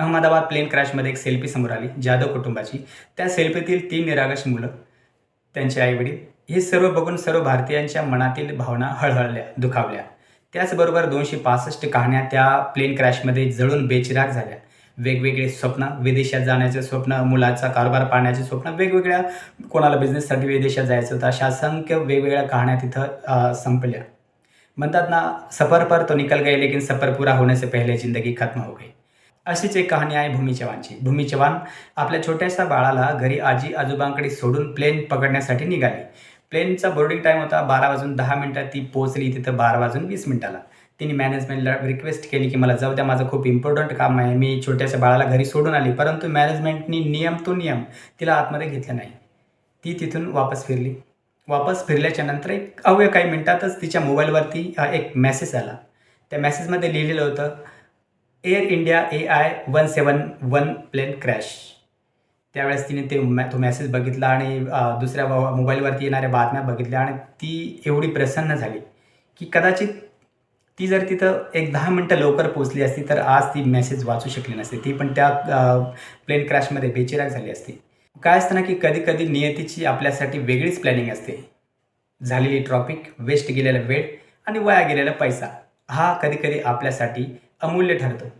Ahmedabad plain क्रॅशमध्ये एक selfie समोर आली जाधव कुटुंबाची. त्या सेल्फीतील तीन निरागस मुलं त्यांचे आईवडील हे सर्व बघून सर्व भारतीयांच्या मनातील भावना हळहळल्या दुखावल्या. त्याचबरोबर दोनशे पासष्ट कहाण्या त्या प्लेन क्रॅशमध्ये जळून बेचिराग झाल्या. वेगवेगळे स्वप्न विदेशात जाण्याचे स्वप्न मुलाचा कारभार पाहण्याचे स्वप्न वेगवेगळ्या कोणाला बिझनेससाठी विदेशात जायचं होतं अशा असंख्य वेगवेगळ्या कहाण्या तिथं संपल्या. म्हणतात ना सफर पर तो निकल गए लेकिन सफर पूरा होने से पहले जिंदगी खत्म हो गई. अशीच एक कहाणी आहे भूमी चव्हाणची. भूमी चव्हाण आपल्या छोट्याशा बाळाला घरी आजी आजोबांकडे सोडून प्लेन पकडण्यासाठी निघाली. प्लेनचा बोर्डिंग टाईम होता बारा वाजून दहा मिनटात. ती पोहोचली तिथं बारा वाजून वीस मिनिटाला. तिने मॅनेजमेंटला रिक्वेस्ट केली की मला जाऊ द्या माझं खूप इम्पॉर्टंट काम आहे. मी छोट्याशा बाळाला घरी सोडून आली परंतु मॅनेजमेंटनी नियम तो नियम तिला आतमध्ये घेतला नाही. ती तिथून वापस फिरली. वापस फिरल्याच्या नंतर एक अवघ्या काही मिनिटातच तिच्या मोबाईलवरती एक मेसेज आला. त्या मेसेजमध्ये लिहिलेलं होतं Air India A I one seven one plane crash त्यावेळेस तिने ते मॅ तो मेसेज बघितला आणि दुसऱ्या मोबाईलवरती येणाऱ्या बातम्या बघितल्या आणि ती एवढी प्रसन्न झाली की कदाचित ती जर तिथं एक दहा मिनटं लवकर पोचली असती तर आज ती मेसेज वाचू शकली नसती. ती पण त्या प्लेन क्रॅशमध्ये बेचिराग झाली असती. काय असतं ना की कधी कधी नियतीची आपल्यासाठी वेगळीच प्लॅनिंग असते. झालेली ट्रॉपिक वेस्ट गेलेला वेळ आणि वाया गेलेला पैसा. हा कधी कधी आपल्यासाठी अमूल्य ठरतं.